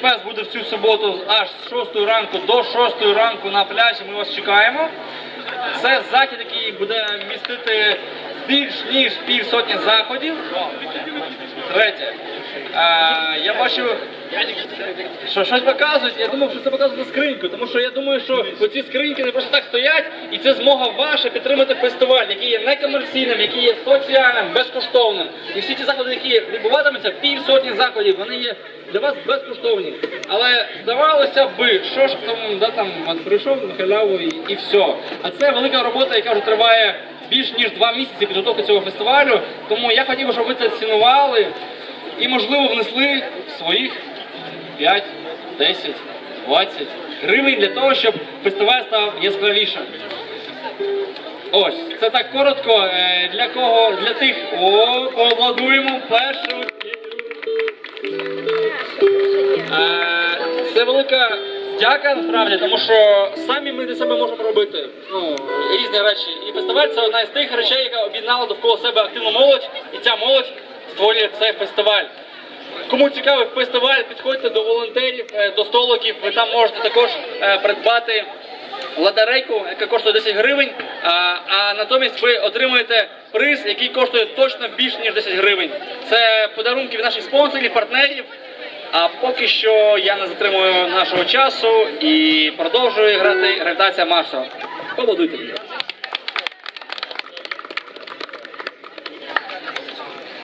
Фест буде в цю суботу аж з 6 ранку до 6 ранку на пляжі. Ми вас чекаємо. Це захід, який буде містити більш ніж півсотні заходів. Третє. А, я бачу, що щось показують. Я думав, що це показують на скриньку, тому що я думаю, що оці скриньки не просто так стоять, і це змога ваша підтримати фестиваль, який є некомерційним, який є соціальним, безкоштовним. І всі ті заходи, які відбуватимуться, півсотні заходів, вони є для вас безкоштовні. Але здавалося би, що ж там, да, там прийшов на халяву і, і все. А це велика робота, яка вже триває більш ніж два місяці підготовки цього фестивалю. Тому я хотів, би, щоб ви це цінували і, можливо, внесли своїх 5, 10, 20 гривень для того, щоб фестиваль став яскравішим. Ось, це так коротко. Е, Для кого? Для тих. О, поаплодуємо першу. Це велика дяка насправді, тому що самі ми для себе можемо робити ну, різні речі. І фестиваль це одна з тих речей, яка об'єднала довкола себе активну молодь, і ця молодь створює цей фестиваль. Кому цікавий фестиваль, підходьте до волонтерів, е, до столиків. Ви там можете також е, придбати ладарейку, яка коштує 10 гривень. А, а натомість ви отримуєте приз, який коштує точно більше ніж 10 гривень. Це подарунки від наших спонсорів, партнерів. А поки що я не затримую нашого часу і продовжую грати гравітація Марса. Побудуйте.